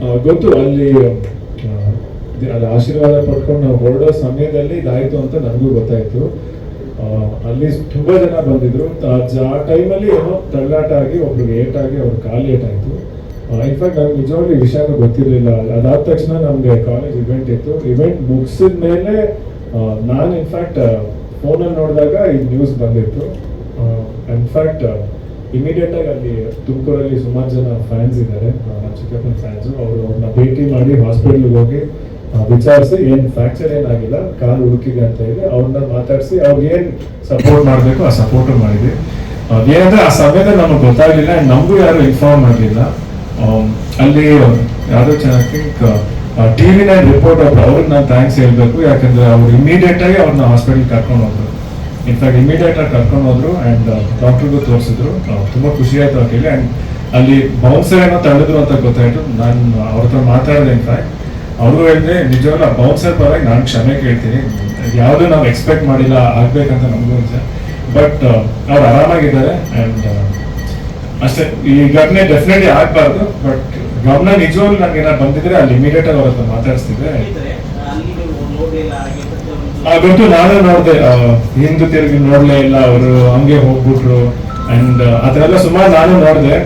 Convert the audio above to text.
ಗೊತ್ತು, ಅಲ್ಲಿ ಅಲ್ಲಿ ಆಶೀರ್ವಾದ ಪಡ್ಕೊಂಡು ನಾವು ಹೊರಡೋ ಸಮಯದಲ್ಲಿ ಇದಾಯಿತು ಅಂತ ನನಗೂ ಗೊತ್ತಾಯಿತು. ಅಲ್ಲಿ ತುಂಬ ಜನ ಬಂದಿದ್ರು. ಆ- ಟೈಮಲ್ಲಿ ಏನೋ ತಳ್ಳಾಟ ಆಗಿ ಒಬ್ರಿಗೆ ಏಟ್ ಆಗಿ ಅವ್ರ ಕಾಲು ಏಟ್ ಆಯ್ತು ಇನ್ಫ್ಯಾಕ್ಟ್ ನಮ್ಗೆ ನಿಜವಾಗ್ಲೂ ವಿಷಯನೂ ಗೊತ್ತಿರಲಿಲ್ಲ. ಅದಾದ ತಕ್ಷಣ ನಮಗೆ ಕಾಲೇಜ್ ಇವೆಂಟ್ ಇತ್ತು. ಇವೆಂಟ್ ಮುಗಿಸಿದ ಮೇಲೆ ನಾನು ಇನ್ಫ್ಯಾಕ್ಟ್ ಫೋನಲ್ಲಿ ನೋಡಿದಾಗ ಈ ನ್ಯೂಸ್ ಬಂದಿತ್ತು. ಇನ್ಫ್ಯಾಕ್ಟ್ ಇಮಿಡಿಯೇಟ್ ಆಗಿ ಅಲ್ಲಿ ತುಮಕೂರಲ್ಲಿ ಸುಮಾರು ಜನ ಫ್ಯಾನ್ಸ್ ಇದ್ದಾರೆ ಚಿಕ್ಕಪ್ಪನ ಫ್ಯಾನ್ಸ್ ಅವರು ಅವ್ರನ್ನ ಭೇಟಿ ಮಾಡಿ ಹಾಸ್ಪಿಟಲ್ಗೆ ಹೋಗಿ ವಿಚಾರಿಸಿ ಏನು ಫ್ರಾಕ್ಚರ್ ಏನಾಗಿಲ್ಲ ಕಾಲು ಹುಡುಕಿದೆ ಅಂತ ಇದೆ ಅವ್ರನ್ನ ಮಾತಾಡಿಸಿ ಅವ್ರಿಗೆ ಏನ್ ಸಪೋರ್ಟ್ ಮಾಡಬೇಕು ಆ ಸಪೋರ್ಟ್ ಮಾಡಿದ್ವಿ. ಏನಂದ್ರೆ ಆ ಸಮಯದಲ್ಲಿ ನಮಗೆ ಗೊತ್ತಾಗಲಿಲ್ಲ ನಮಗೂ ಯಾರು ಇನ್ಫಾರ್ಮ್ ಮಾಡಲಿಲ್ಲ ಅಲ್ಲಿ ಯಾವುದೋ ಚೆನ್ನಾಗಿ ಟಿವಿ ನೈನ್ ರಿಪೋರ್ಟ್ ಅವ್ರು ಅವ್ರಿಗೆ ನಾನು ಥ್ಯಾಂಕ್ಸ್ ಹೇಳ್ಬೇಕು. ಯಾಕಂದ್ರೆ ಅವ್ರು ಇಮಿಡಿಯೇಟ್ ಆಗಿ ಅವ್ರನ್ನ ಹಾಸ್ಪಿಟಲ್ ಕರ್ಕೊಂಡು ಹೋದ್ರು. ಇನ್ಫ್ಯಾಕ್ಟ್ ಇಮಿಡಿಯೇಟ್ ಆಗಿ ಕರ್ಕೊಂಡು ಹೋದ್ರು ಅಂಡ್ ಡಾಕ್ಟರ್ಗೂ ತೋರಿಸಿದ್ರು. ತುಂಬಾ ಖುಷಿ ಆಯ್ತು ಅಂತ ಹೇಳಿ ಅಂಡ್ ಅಲ್ಲಿ ಬೌನ್ಸರ್ ಏನೋ ತಡೆದ್ರು ಅಂತ ಗೊತ್ತಾಯ್ತು. ನಾನು ಅವ್ರ ಹತ್ರ ಮಾತಾಡಿದೆ ಇನ್ಫ್ಯಾಕ್ಟ್ ಅವ್ರಿಗೂ ಹೇಳಿದ್ರೆ ನಿಜವಾಗ್ಲೂ ಆ ಬೌನ್ಸರ್ ಪರವಾಗಿ ನಾನು ಕ್ಷಮೆ ಕೇಳ್ತೀನಿ. ಯಾವುದು ನಾವು ಎಕ್ಸ್ಪೆಕ್ಟ್ ಮಾಡಿಲ್ಲ, ಆಗ್ಬೇಕಂತ ನಮಗೂ ನಿಜ ಬಟ್ ಅವ್ರು ಆರಾಮಾಗಿದ್ದಾರೆ. ಅಂಡ್ ಅಷ್ಟೇ. ಈ ಘಟನೆ ಡೆಫಿನೆಟ್ಲಿ ಆಗ್ಬಾರ್ದು. ಬಟ್ ಗಮನ ನಿಜವಾಗ್ಲೂ ನನಗೆ ಏನಾದ್ರು ಬಂದಿದ್ರೆ ಅಲ್ಲಿ ಇಮಿಡಿಯೇಟ್ ಆಗಿ ಅವ್ರ ಹತ್ರ ಮಾತಾಡಿಸ್ತಿದ್ದೆ ಗೊತ್ತು ನಾನು ನೋಡಿದೆ ಹಿಂದೂ ತಿರುಗಿ ನೋಡ್ಲೇ ಇಲ್ಲ, ಅವರು ಹಂಗೆ ಹೋಗ್ಬಿಟ್ರು ಅಂಡ್ ಅದೆಲ್ಲ ಸುಮಾರು ನಾನು ನೋಡಿದೆ.